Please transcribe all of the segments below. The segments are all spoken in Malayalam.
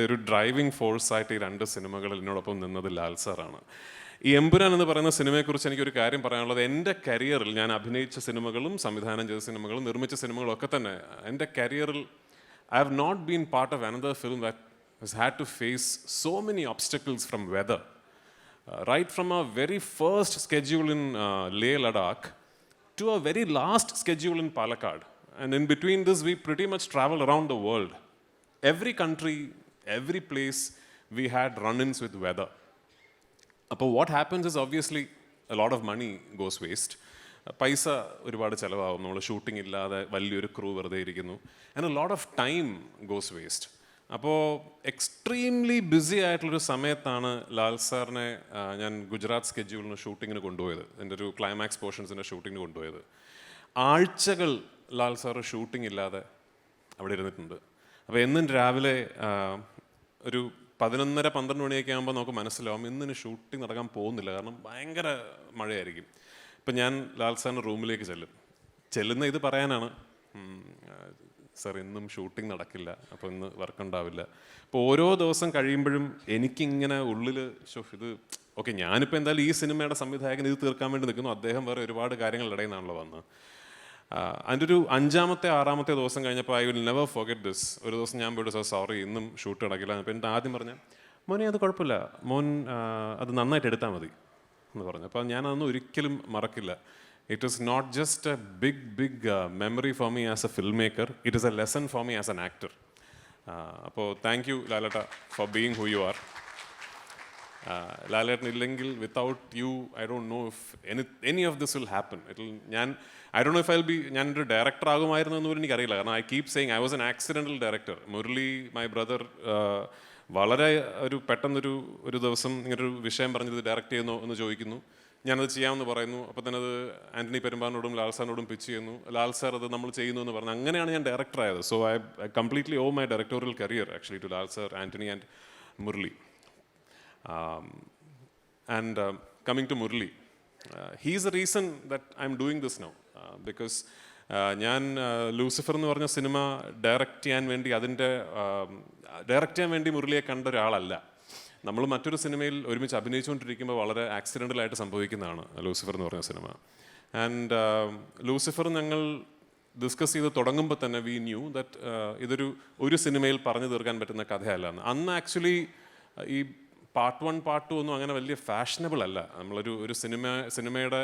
ഒരു ഡ്രൈവിംഗ് ഫോഴ്സ് ആയിട്ട് ഈ രണ്ട് സിനിമകളിൽ എന്നോടൊപ്പം നിന്നത് ലാൽ സാറാണ്. ഈ എമ്പുരാൻ എന്ന് പറയുന്ന സിനിമയെക്കുറിച്ച് എനിക്കൊരു കാര്യം പറയാനുള്ളത് എന്റെ കരിയറിൽ ഞാൻ അഭിനയിച്ച സിനിമകളും സംവിധാനം ചെയ്ത സിനിമകളും നിർമ്മിച്ച സിനിമകളും ഒക്കെ തന്നെ എന്റെ കരിയറിൽ I have not been part of another film that has had to face so many obstacles from weather right from our very first schedule in Leh Ladakh to a very last schedule in Palakkad and in between this we pretty much travel around the world every country, every place, we had run ins with weather. അപ്പോൾ what happens is obviously lot of money goes waste പൈസ ഒരുപാട് ചിലവാകും. നമ്മൾ ഷൂട്ടിംഗ് ഇല്ലാതെ വലിയൊരു ക്രൂ വെറുതെ ഇരിക്കുന്നു. And lot of time goes waste അപ്പോൾ എക്സ്ട്രീംലി ബിസി ആയിട്ടുള്ളൊരു സമയത്താണ് ലാൽ സാറിനെ ഞാൻ ഗുജറാത്ത് സ്കെഡ്യൂളിന് ഷൂട്ടിങ്ങിന് കൊണ്ടുപോയത്. എന്റെ ഒരു ക്ലൈമാക്സ് പോർഷൻസിന്റെ ഷൂട്ടിങ്ങിന് കൊണ്ടുപോയത്. ആഴ്ചകൾ ലാൽ സാറ് ഷൂട്ടിംഗ് ഇല്ലാതെ അവിടെ ഇരുന്നിട്ടുണ്ട്. അപ്പോൾ എന്നും രാവിലെ ഒരു പതിനൊന്നര പന്ത്രണ്ട് മണിയൊക്കെ ആകുമ്പോൾ നമുക്ക് മനസ്സിലാവും ഇന്നിന് ഷൂട്ടിംഗ് നടക്കാൻ പോകുന്നില്ല. കാരണം ഭയങ്കര മഴയായിരിക്കും. ഇപ്പം ഞാൻ ലാൽ സാറിന്റെ റൂമിലേക്ക് ചെല്ലും. ചെല്ലുന്ന ഇത് പറയാനാണ് സാർ ഇന്നും ഷൂട്ടിംഗ് നടക്കില്ല അപ്പോൾ ഇന്ന് വർക്ക് ഉണ്ടാവില്ല. അപ്പോൾ ഓരോ ദിവസം കഴിയുമ്പോഴും എനിക്കിങ്ങനെ ഉള്ളിൽ ഷോ ഇത് ഓക്കെ ഞാനിപ്പോൾ എന്തായാലും ഈ സിനിമയുടെ സംവിധായകൻ ഇത് തീർക്കാൻ വേണ്ടി നിൽക്കുന്നു. അദ്ദേഹം വേറെ ഒരുപാട് കാര്യങ്ങളുടെ ഇടയിൽ നിന്നാണല്ലോ വന്നത്. അതിന്റെ ഒരു അഞ്ചാമത്തെ ആറാമത്തെ ദിവസം കഴിഞ്ഞപ്പോൾ I will never forget this. ഒരു ദിവസം ഞാൻ പോയിട്ട് സാർ സോറി ഇന്നും ഷൂട്ട് നടക്കില്ല. അപ്പോൾ എന്റെ ആദ്യം പറഞ്ഞ മോനെ അത് കുഴപ്പമില്ല. മോൻ അത് നന്നായിട്ട് എടുത്താൽ മതി എന്ന് പറഞ്ഞു. അപ്പോൾ ഞാൻ അതൊന്നും ഒരിക്കലും മറക്കില്ല. It is not just a big big memory for me as a film maker it is a lesson for me as an actor അപ്പോൾ thank you Laletta for being who you are Lalettan ഇല്ലെങ്കിൽ without you I don't know if any any of this will happen it ഞാൻ I don't know if I be ഞാൻ ഒരു ഡയറക്ടർ ആകുമായിരുന്നു എന്ന് പോലും എനിക്കറിയില്ല. കാരണം I keep saying I was an accidental director Murali my brother വളരെ ഒരു പെട്ടെന്നൊരു ഒരു ദിവസം ഇങ്ങനൊരു വിഷയം പറഞ്ഞത് ഡയറക്റ്റ് ചെയ്യുന്നു എന്ന് ചോദിക്കുന്നു. ഞാനത് ചെയ്യാമെന്ന് പറയുന്നു. അപ്പോൾ തന്നെ അത് ആന്റണി പെരുമ്പാറിനോടും ലാൽ സാറിനോടും പിച്ച് ചെയ്യുന്നു. ലാൽ സാർ അത് നമ്മൾ ചെയ്യുന്നു എന്ന് പറഞ്ഞു. അങ്ങനെയാണ് ഞാൻ ഡയറക്ടർ ആയത്. So I completely owe my directorial career actually to Lal sir Antony and Murali. Um, and uh, coming to Murli, uh, he's the reason that I'm doing this now. Uh, because uh, ഞാൻ ലൂസിഫർ എന്ന് പറഞ്ഞ സിനിമ ഡയറക്റ്റ് ചെയ്യാൻ വേണ്ടി അതിന്റെ ഡയറക്റ്റ് ചെയ്യാൻ വേണ്ടി മുരളിയെ കണ്ട ഒരാളല്ല നമ്മൾ മറ്റൊരു സിനിമയിൽ ഒരുമിച്ച് അഭിനയിച്ചുകൊണ്ടിരിക്കുമ്പോൾ വളരെ ആക്സിഡന്റലായിട്ട് സംഭവിക്കുന്നതാണ് ലൂസിഫർ എന്ന് പറഞ്ഞ സിനിമ ആൻഡ് ലൂസിഫർ ഞങ്ങൾ ഡിസ്കസ് ചെയ്ത് തുടങ്ങുമ്പോൾ തന്നെ വി ന്യൂ ദറ്റ് ഇതൊരു ഒരു സിനിമയിൽ പറഞ്ഞു തീർക്കാൻ പറ്റുന്ന കഥയല്ല എന്ന് അന്ന് ആക്ച്വലി ഈ പാർട്ട് വൺ പാർട്ട് ടു ഒന്നും അങ്ങനെ വലിയ ഫാഷനബിൾ അല്ല. നമ്മളൊരു ഒരു സിനിമ സിനിമയുടെ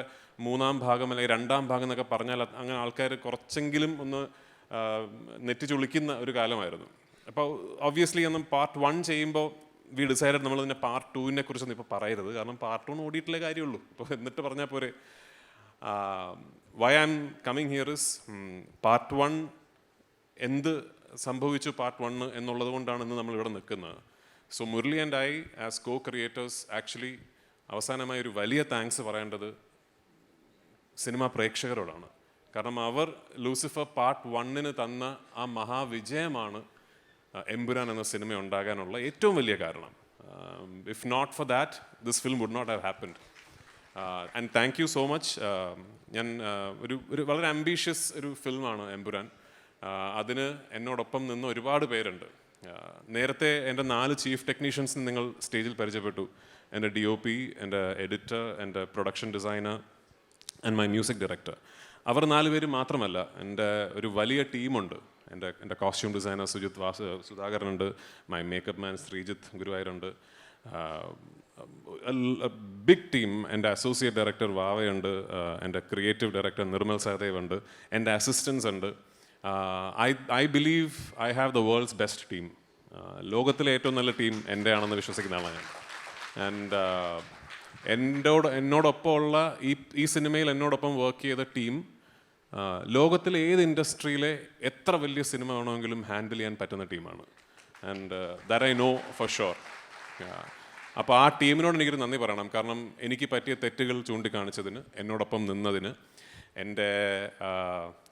മൂന്നാം ഭാഗം അല്ലെങ്കിൽ രണ്ടാം ഭാഗം എന്നൊക്കെ പറഞ്ഞാൽ അങ്ങനെ ആൾക്കാർ കുറച്ചെങ്കിലും ഒന്ന് നെറ്റി ചുളിക്കുന്ന ഒരു കാലമായിരുന്നു. അപ്പോൾ ഒബ്വിയസ്ലി ഒന്നും പാർട്ട് വൺ ചെയ്യുമ്പോൾ വി ഡിസൈഡ് നമ്മൾ ഇതിന്റെ പാർട്ട് ടുവിനെ കുറിച്ചൊന്നും ഇപ്പോൾ പറയരുത്. കാരണം പാർട്ട് വൺ ഓടിയിട്ടുള്ള കാര്യമുള്ളൂ. അപ്പോൾ എന്നിട്ട് പറഞ്ഞാൽ പോരെ. Why am coming here is part one എന്ത് സംഭവിച്ചു പാർട്ട് വൺ എന്നുള്ളത് കൊണ്ടാണ് ഇന്ന് നമ്മൾ ഇവിടെ നിൽക്കുന്നത്. So Murali and I as co creators actually അവസാനമായി ഒരു വലിയ താങ്ക്സ് പറയേണ്ടത് സിനിമാ പ്രേക്ഷകരോടാണ്. കാരണം അവർ ലൂസിഫർ പാർട്ട് വണ്ണിന് തന്ന ആ മഹാവിജയമാണ് എമ്പുരാൻ എന്ന സിനിമ ഉണ്ടാകാനുള്ള ഏറ്റവും വലിയ കാരണം. If not for that this film would not have happened and thank you so much ഞാൻ ഒരു ഒരു വളരെ അംബീഷ്യസ് ഒരു ഫിലിമാണ് എമ്പുരാൻ. ആ, അതിന് എന്നോടൊപ്പം നിന്ന് ഒരുപാട് പേരുണ്ട്. നേരത്തെ എന്റെ നാല് ചീഫ് ടെക്നീഷ്യൻസിന് നിങ്ങൾ സ്റ്റേജിൽ പരിചയപ്പെട്ടു. എന്റെ ഡി ഒ പി എന്റെ എഡിറ്റർ എന്റെ production designer and my music director അവർ നാല് പേര് മാത്രമല്ല എന്റെ ഒരു വലിയ ടീമുണ്ട്. എന്റെ എന്റെ കോസ്റ്റ്യൂം ഡിസൈനർ സുജിത് വാസ് സുധാകരനുണ്ട് മൈ മേക്കപ്പ് മാൻ ശ്രീജിത്ത് ഗുരുവായൂരുണ്ട് ബിഗ് ടീം എന്റെ അസോസിയേറ്റ് ഡയറക്ടർ വാവയുണ്ട് എന്റെ ക്രിയേറ്റീവ് ഡയറക്ടർ നിർമ്മൽ സഹദേവ് ഉണ്ട് എന്റെ അസിസ്റ്റൻസ് ഉണ്ട്. I I believe I have the world's best team ലോകത്തിലെ ഏറ്റവും നല്ല ടീം എന്റെ ആണെന്ന് വിശ്വസിക്കുന്ന ആളാണ് ഞാൻ ആൻഡ് എന്നോട് എന്നോടൊപ്പം ഉള്ള ഈ ഈ സിനിമയിൽ എന്നോടൊപ്പം വർക്ക് ചെയ്ത ടീം ലോകത്തിലെ ഏത് ഇൻഡസ്ട്രിയിലെ എത്ര വലിയ സിനിമ വേണമെങ്കിലും ഹാൻഡിൽ ചെയ്യാൻ പറ്റുന്ന ടീമാണ് and there I know for sure അപ്പോൾ ആ ടീമിനോട് എനിക്കൊരു നന്ദി പറയണം. കാരണം എനിക്ക് പറ്റിയ തെറ്റുകൾ ചൂണ്ടിക്കാണിച്ചതിന് എന്നോടൊപ്പം നിന്നതിന് എന്റെ ആ,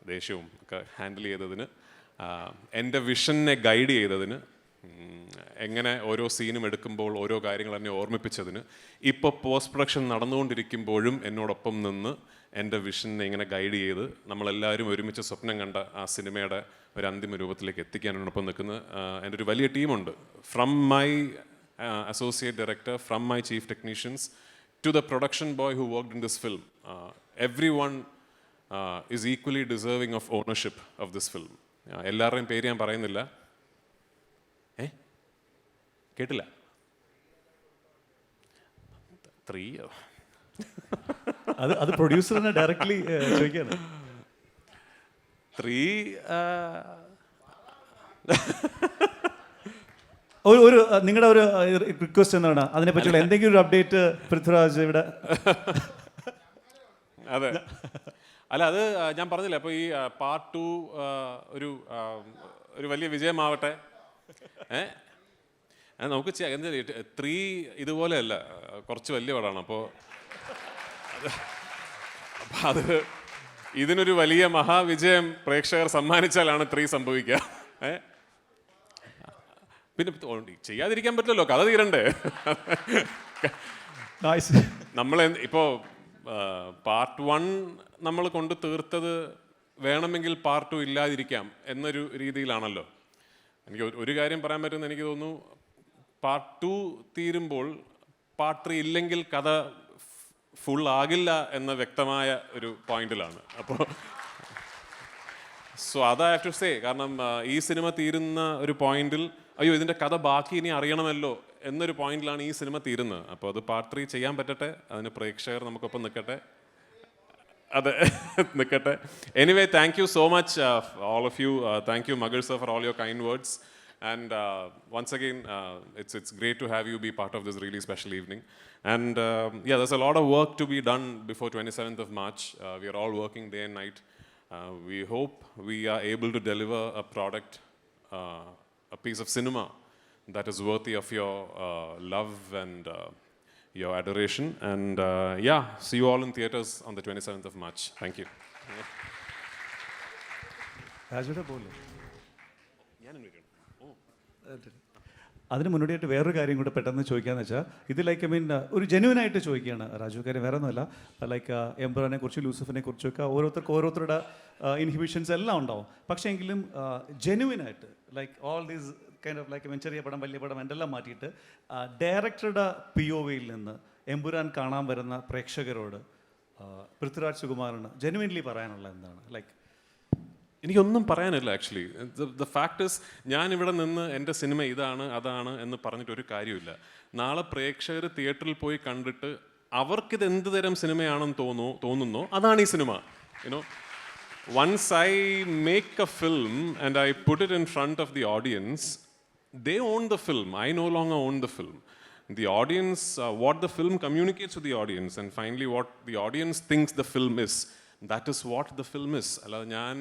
ദേഷ്യവും ഒക്കെ ഹാൻഡിൽ ചെയ്തതിന് എന്റെ വിഷനെ ഗൈഡ് ചെയ്തതിന് എങ്ങനെ ഓരോ സീനും എടുക്കുമ്പോൾ ഓരോ കാര്യങ്ങൾ എന്നെ ഓർമ്മിപ്പിച്ചതിന് ഇപ്പോൾ പോസ്റ്റ് പ്രൊഡക്ഷൻ നടന്നുകൊണ്ടിരിക്കുമ്പോഴും എന്നോടൊപ്പം നിന്ന് എന്റെ വിഷനെ ഇങ്ങനെ ഗൈഡ് ചെയ്ത് നമ്മളെല്ലാവരും ഒരുമിച്ച് സ്വപ്നം കണ്ട ആ സിനിമയുടെ ഒരു അന്തിമ രൂപത്തിലേക്ക് എത്തിക്കാൻ നിൽക്കുന്നത്. നിൽക്കുന്ന എന്റെ ഒരു വലിയ ടീമുണ്ട്. From my associate director from my chief technicians to the production boy who worked in this film every one is equally deserving of ownership of this film എല്ലാവരുടെയും പേര് ഞാൻ പറയുന്നില്ല. ഏ? കേട്ടില്ല? ത്രീ അത് അത് പ്രൊഡ്യൂസറിനെ ഡയറക്ട്ലി ചോദിക്കാണ്. ത്രീ ഒരു ഒരു നിങ്ങളുടെ ഒരു റിക്വസ്റ്റ് എന്താണ് അതിനെ പറ്റിയുള്ള എന്തെങ്കിലും ഒരു അപ്ഡേറ്റ് പൃഥ്വിരാജ് ഇവിടെ? അതെ. അല്ല അത് ഞാൻ പറഞ്ഞില്ല അപ്പോൾ ഈ പാർട്ട് ടു ഒരു ഒരു വലിയ വിജയമാവട്ടെ? ഏ? നമുക്ക് എന്താ ത്രീ ഇതുപോലെയല്ല അല്ല കുറച്ച് വലിയ പടമാണ് അപ്പോൾ അപ്പം അത് ഇതിനൊരു വലിയ മഹാവിജയം പ്രേക്ഷകർ സമ്മാനിച്ചാലാണ് ത്രീ സംഭവിക്കുക. ഏ? പിന്നെ ചെയ്യാതിരിക്കാൻ പറ്റില്ലല്ലോ കഥ തീരണ്ടേ? നമ്മൾ ഇപ്പോൾ പാർട്ട് വൺ നമ്മൾ കൊണ്ട് തീർത്തത് വേണമെങ്കിൽ പാർട്ട് ടു ഇല്ലാതിരിക്കാം എന്നൊരു രീതിയിലാണല്ലോ. എനിക്ക് ഒരു- കാര്യം പറയാൻ പറ്റുമെന്ന് എനിക്ക് തോന്നുന്നു. പാർട്ട് ടു തീരുമ്പോൾ പാർട്ട് ത്രീ ഇല്ലെങ്കിൽ കഥ ഫുൾ ആകില്ല എന്ന വ്യക്തമായ ഒരു പോയിന്റിലാണ് അപ്പോൾ സോ അത് ഹാവ് ടു സേ കാരണം ഈ സിനിമ തീരുന്ന ഒരു പോയിന്റിൽ അയ്യോ ഇതിന്റെ കഥ ബാക്കി ഇനി അറിയണമല്ലോ എന്നൊരു പോയിന്റിലാണ് ഈ സിനിമ തീരുന്നത്. അപ്പോൾ അത് പാർട്ട് ത്രീ ചെയ്യാൻ പറ്റട്ടെ അതിന് പ്രേക്ഷകർ നമുക്കൊപ്പം നിൽക്കട്ടെ അതെ നിൽക്കട്ടെ anyway thank you so much all of you thank you മകൾ sir for all your kind words and once again it's it's great to have you be part of this really special evening and yeah there's a lot of work to be done before twenty seventh of March we are all working day and night we hope we are able to deliver deliver product a piece of cinema that is worthy of your uh, love and uh, your adoration. And uh, yeah, see you all in theaters on the 27th of March. Thank you. അതിന് മുന്നോടിയായിട്ട് വേറൊരു കാര്യം കൂടെ പെട്ടെന്ന് ചോദിക്കാന്ന് വെച്ചാൽ ഇത് ലൈക്ക് ഐ മീൻ ഒരു ജെന്യൂൻ ആയിട്ട് ചോദിക്കുകയാണ് രാജു കാര്യം വേറെ ഒന്നുമല്ല ലൈക്ക് എംബ്രാനെ കുറിച്ച് കുറിച്ചും കുറിച്ചൊക്കെ ഓരോരുത്തർക്ക് ഓരോരുത്തരുടെ ഇൻഹിബിഷൻസ് എല്ലാം ഉണ്ടാവും പക്ഷേ എങ്കിലും ജെന്യൂൻ ആയിട്ട് like all these kind of like mean ചെറിയ പടം വലിയ പടം എന്തെല്ലാം മാറ്റിയിട്ട് ഡയറക്ടറുടെ പി ഒ വിയിൽ നിന്ന് എമ്പുരാൻ കാണാൻ വരുന്ന പ്രേക്ഷകരോട് പൃഥ്വിരാജ് സുകുമാറിന് ജെനുവിൻലി പറയാനുള്ള എന്താണ്? ലൈക്ക് എനിക്കൊന്നും പറയാനില്ല ആക്ച്വലി ദ ഫാക്ടേഴ്സ് ഞാൻ ഇവിടെ നിന്ന് എന്റെ സിനിമ ഇതാണ് അതാണ് എന്ന് പറഞ്ഞിട്ട് ഒരു കാര്യമില്ല നാളെ പ്രേക്ഷകർ തിയേറ്ററിൽ പോയി കണ്ടിട്ട് അവർക്കിത് എന്ത് തരം സിനിമയാണെന്ന് തോന്നുന്നു തോന്നുന്നോ അതാണ് ഈ cinema. You know once I make a film and I put it in front of the audience they own the film. I no longer own the film. The audience, uh, what the film communicates to the audience, and finally, what the audience thinks the film is, that is what the film is. അല്ലാതെ ഞാൻ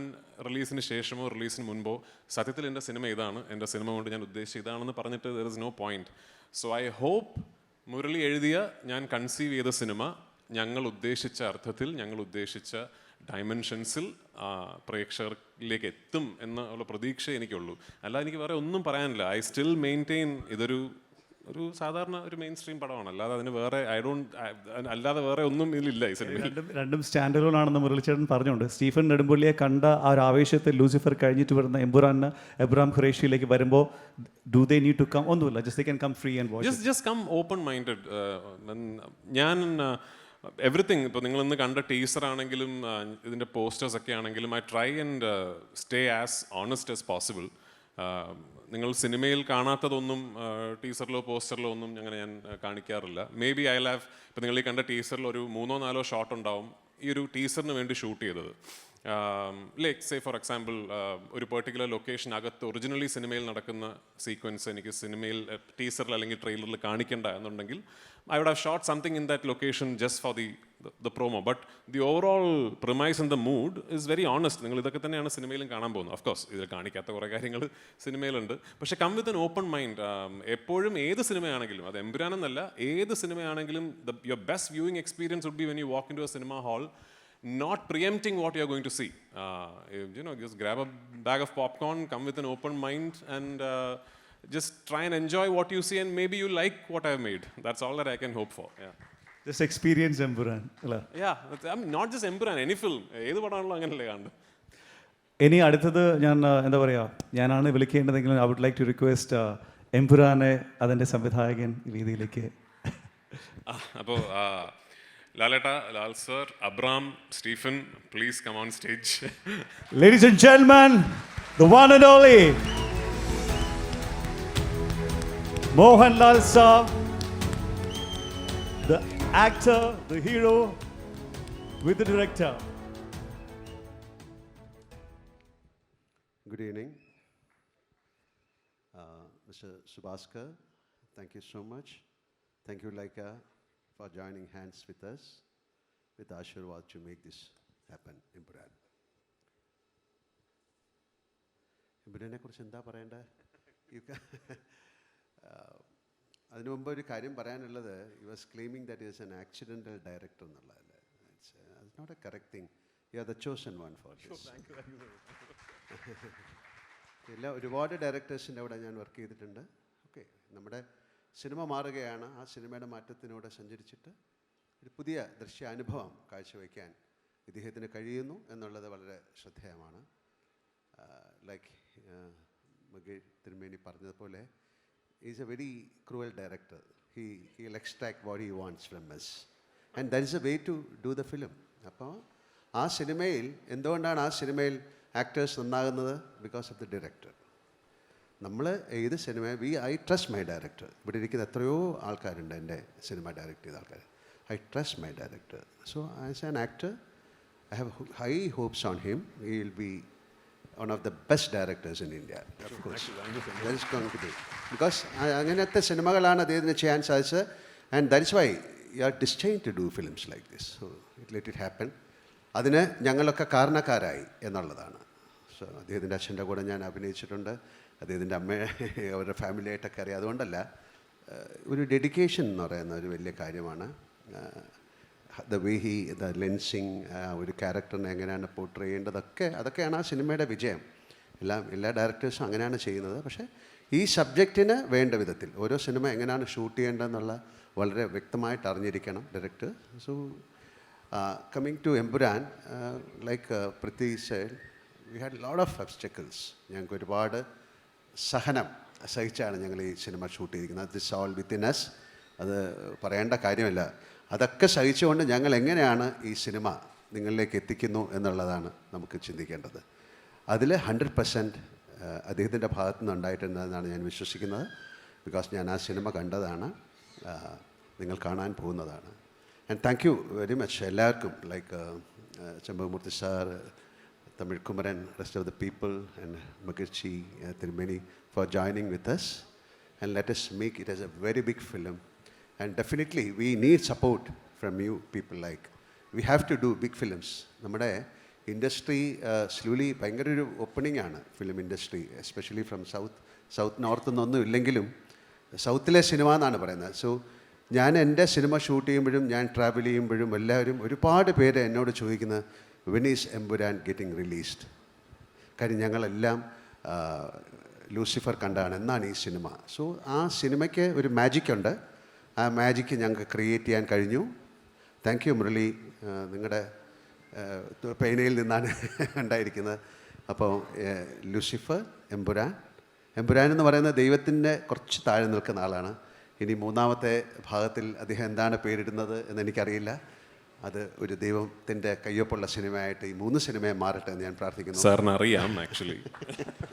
റിലീസിന് ശേഷമോ റിലീസിന് മുൻപോ സത്യത്തിൽ എന്റെ സിനിമ ഇതാണ് എന്റെ സിനിമ കൊണ്ട് ഞാൻ ഉദ്ദേശിച്ച ഇതാണെന്ന് പറഞ്ഞിട്ട് there is no point so I hope Murali എഴുതിയ ഞാൻ കൺസീവ് ചെയ്ത സിനിമ ഞങ്ങൾ ഉദ്ദേശിച്ച അർത്ഥത്തിൽ ഞങ്ങൾ ഉദ്ദേശിച്ച ഡയമെൻഷൻസിൽ പ്രേക്ഷകരിലേക്ക് എത്തും എന്നുള്ള പ്രതീക്ഷ എനിക്കുള്ളൂ. അല്ല എനിക്ക് വേറെ ഒന്നും പറയാനില്ല. ഐ സ്റ്റിൽ മെയിന്റെയിൻ ഇതൊരു ഒരു സാധാരണ ഒരു മെയിൻ സ്ട്രീം പടമാണ്. അല്ലാതെ അതിന് വേറെ ഐ ഡോണ്ട് അല്ലാതെ വേറെ ഒന്നും ഇതിലില്ല ഈ സിനിമയിൽ. രണ്ടും രണ്ടും സ്റ്റാൻഡ് അലോൺ ആണെന്ന് മുരളിച്ചേട്ടൻ പറഞ്ഞുകൊണ്ട് സ്റ്റീഫൻ നെടുമ്പള്ളിയെ കണ്ട ആ ഒരു ആവേശത്തെ ലൂസിഫർ കഴിഞ്ഞിട്ട് വരുന്ന എംബുറാന് എബ്രാം ഖുറേഷിയിലേക്ക് വരുമ്പോൾ do they need to come ഒന്നുമില്ല. Just can come free and watch just just come open minded ഞാൻ എവറിത്തിങ് ഇപ്പോൾ നിങ്ങൾ ഇന്ന് കണ്ട ടീസർ ആണെങ്കിലും ഇതിന്റെ പോസ്റ്റേഴ്സ് ഒക്കെ ആണെങ്കിലും I try and stay as honest as possible നിങ്ങൾ സിനിമയിൽ കാണാത്തതൊന്നും ടീസറിലോ പോസ്റ്ററിലോ ഒന്നും അങ്ങനെ ഞാൻ കാണിക്കാറില്ല. മേ ബി ഐ ലാവ് ഇപ്പോൾ നിങ്ങൾ ഈ കണ്ട ടീസറിൽ ഒരു മൂന്നോ നാലോ ഷോട്ട് ഉണ്ടാവും ഈ ഒരു ടീസറിന് വേണ്ടി ഷൂട്ട് ചെയ്തത്. ലൈക്ക് സേ ഫോർ എക്സാമ്പിൾ ഒരു പെർട്ടിക്കുലർ ലൊക്കേഷൻ അകത്ത് ഒറിജിനലി സിനിമയിൽ നടക്കുന്ന സീക്വൻസ് എനിക്ക് സിനിമയിൽ ടീസറിൽ അല്ലെങ്കിൽ ട്രെയിലറിൽ കാണിക്കേണ്ട എന്നുണ്ടെങ്കിൽ I would have shot something in that location just for the the promo but the overall premise in the mood is very honest നിങ്ങൾ ഇതൊക്കെ തന്നെയാണ് സിനിമയിലും കാണാൻ പോകുന്നത്. ഓഫ് കോഴ്സ് ഇതിൽ കാണിക്കാത്ത കുറേ കാര്യങ്ങൾ സിനിമയിലുണ്ട് പക്ഷെ come with an open mind എപ്പോഴും ഏത് സിനിമയാണെങ്കിലും അത് എമ്പുരാനെന്നല്ല ഏത് സിനിമയാണെങ്കിലും the your best viewing experience would be when you walk into a cinema hall not preempting what you're going to see. Uh, you know, just grab a bag of popcorn, come with an open mind, and uh, just try and enjoy what you see and maybe you like what I've made. That's all that I can hope for. Yeah. Just experience Emburan. Yeah, I'm I mean, not just Emburan, any film. ഏത് പടമാണല്ലോ അങ്ങനല്ലേ കാണുന്നത് ഇനി അടുത്തത് ഞാൻ എന്താ പറയുക ഞാനാണ് വിളിക്കേണ്ടതെങ്കിലും I would like to request എംപുരാനെ അതിന്റെ സംവിധായകൻ രീതിയിലേക്ക് അപ്പോൾ Laleta, Lal sir, Abram, Stephen, please come on stage. Ladies and gentlemen, the one and only Mohan Lal sir, the actor, the hero, with the director. Good evening. Uh, Mr. Subaskar, thank you so much. Thank you, Laika, for joining hands with us, with Ashirwad to make this happen, Impuran. ഇമ്പുരാനെ കുറിച്ച് എന്താ പറയേണ്ടത് Uh, അതിനു മുമ്പ് ഒരു കാര്യം പറയാനുള്ളത് you was claiming that is an accidental director എന്നുള്ളതല്ലേ. It's not a correct thing you are the chosen one for എല്ലാ ഒരുപാട് ഡയറക്ടേഴ്സിന്റെ അവിടെ ഞാൻ വർക്ക് ചെയ്തിട്ടുണ്ട്. ഓക്കെ നമ്മുടെ സിനിമ മാറുകയാണ്. ആ സിനിമയുടെ മാറ്റത്തിനൂടെ സഞ്ചരിച്ചിട്ട് ഒരു പുതിയ ദൃശ്യാനുഭവം കാഴ്ചവെക്കാൻ ഇദ്ദേഹത്തിന് കഴിയുന്നു എന്നുള്ളത് വളരെ ശ്രദ്ധേയമാണ്. ലൈക്ക് മകേ തിരുമേനി പറഞ്ഞതുപോലെ is a very cruel director he he extract what he wants from us and that is a way to do the film അപ്പോൾ ആ സിനിമയിൽ എന്തുകൊണ്ടാണ് ആ സിനിമയിൽ ആക്ടേഴ്സ് നന്നാകുന്നത്? ബിക്കോസ് ഓഫ് ദി ഡയറക്ടർ നമ്മൾ ഏത് cinema we I trust my director. ഇവിടെ ഇരിക്കുന്ന എത്രയോ ആൾക്കാരുണ്ട് എന്റെ സിനിമ ഡയറക്റ്റ് ചെയ്ത ആൾക്കാർ I trust my director. So as an actor I have high hopes on him. He will be one of the best directors in India. Because അങ്ങനത്തെ സിനിമകളാണ് അദ്ദേഹത്തിന് ചെയ്യാൻ സാധിച്ചത്. And that's why you are destined to do films like this so it let it happen അതിന് ഞങ്ങളൊക്കെ കാരണക്കാരായി എന്നുള്ളതാണ്. സോ അദ്ദേഹത്തിന്റെ അച്ഛന്റെ കൂടെ ഞാൻ അഭിനയിച്ചിട്ടുണ്ട്. അദ്ദേഹത്തിന്റെ അമ്മ അവരുടെ ഫാമിലിയായിട്ടൊക്കെ അറിയാം. അതുകൊണ്ടല്ല ഒരു ഡെഡിക്കേഷൻ എന്ന് പറയുന്ന ഒരു വലിയ കാര്യമാണ്. The way he the lensing ഒരു ക്യാരക്ടറിനെ എങ്ങനെയാണ് പോർട്രേ ചെയ്യേണ്ടതൊക്കെ അതൊക്കെയാണ് ആ സിനിമയുടെ വിജയം. എല്ലാം എല്ലാ ഡയറക്ടേഴ്സും അങ്ങനെയാണ് ചെയ്യുന്നത്. പക്ഷേ ഈ സബ്ജക്റ്റിന് വേണ്ട വിധത്തിൽ ഓരോ സിനിമ എങ്ങനെയാണ് ഷൂട്ട് ചെയ്യേണ്ടതെന്നുള്ള വളരെ വ്യക്തമായിട്ട് അറിഞ്ഞിരിക്കണം director so coming to Empuraan like Prithvi side we had load of obstacles ഞങ്ങൾക്ക് ഒരുപാട് സഹനം സഹിച്ചാണ് ഞങ്ങൾ ഈ സിനിമ ഷൂട്ട് ചെയ്തിരിക്കുന്നത്. ദിസ് ഓൾ വിത്തിൻ എസ് അത് പറയേണ്ട കാര്യമല്ല. അതൊക്കെ സഹിച്ചുകൊണ്ട് ഞങ്ങൾ എങ്ങനെയാണ് ഈ സിനിമ നിങ്ങളിലേക്ക് എത്തിക്കുന്നു എന്നുള്ളതാണ് നമുക്ക് ചിന്തിക്കേണ്ടത്. അതിൽ ഹൺഡ്രഡ് പെർസെന്റ് അദ്ദേഹത്തിന്റെ ഭാഗത്തു നിന്ന് ഉണ്ടായിട്ടുണ്ടെന്നാണ് ഞാൻ വിശ്വസിക്കുന്നത്. ബിക്കോസ് ഞാൻ ആ സിനിമ കണ്ടതാണ്. നിങ്ങൾ കാണാൻ പോകുന്നതാണ്. And thank you very much എല്ലാവർക്കും. Like Chembakamoorthy sir Tamil Kumaran, rest of the people, and Magirchi, uh, Tirumeni for joining with us. And let us make it as a very big film. And definitely, we need support from you people like. We have to do big films. നമ്മുടെ ഇൻഡസ്ട്രി സ്ലൂലി ഭയങ്കര ഒരു ഓപ്പണിംഗ് ആണ് film industry especially from south south north നിന്നൊന്നും ഇല്ലെങ്കിലും സൗത്തിലെ സിനിമ എന്നാണ് പറയുന്നത് സോ ഞാൻ എന്റെ സിനിമ ഷൂട്ട് ചെയ്യുമ്പോഴും ഞാൻ ട്രാവൽ ചെയ്യുമ്പോഴും എല്ലാവരും ഒരുപാട് പേര് എന്നോട് ചോദിക്കുന്നത് വെൻ ഈസ് ഗെറ്റിംഗ് റിലീസ്ഡ് കാര്യം ഞങ്ങളെല്ലാം ലൂസിഫർ കണ്ടാണ്. എന്നാണ് ഈ സിനിമ. സോ ആ സിനിമയ്ക്ക് ഒരു മാജിക് ഉണ്ട്. ആ മാജിക്ക് ഞങ്ങൾക്ക് ക്രിയേറ്റ് ചെയ്യാൻ കഴിഞ്ഞു. Thank you Murali. നിങ്ങളുടെ പേനയിൽ നിന്നാണ് ഉണ്ടായിരിക്കുന്നത്. അപ്പോൾ ലൂസിഫർ എംബുരാൻ എമ്പുരാൻ എന്ന് പറയുന്ന ദൈവത്തിന്റെ കുറച്ച് താഴെ നിൽക്കുന്ന ആളാണ്. ഇനി മൂന്നാമത്തെ ഭാഗത്തിൽ അദ്ദേഹം എന്താണ് പേരിടുന്നത് എന്ന് എനിക്കറിയില്ല. അത് ഒരു ദൈവത്തിന്റെ കയ്യൊപ്പുള്ള സിനിമയായിട്ട് ഈ മൂന്ന് സിനിമയെ മാറട്ടെ എന്ന് ഞാൻ പ്രാർത്ഥിക്കുന്നു. സാറിന് അറിയാം ആക്ച്വലി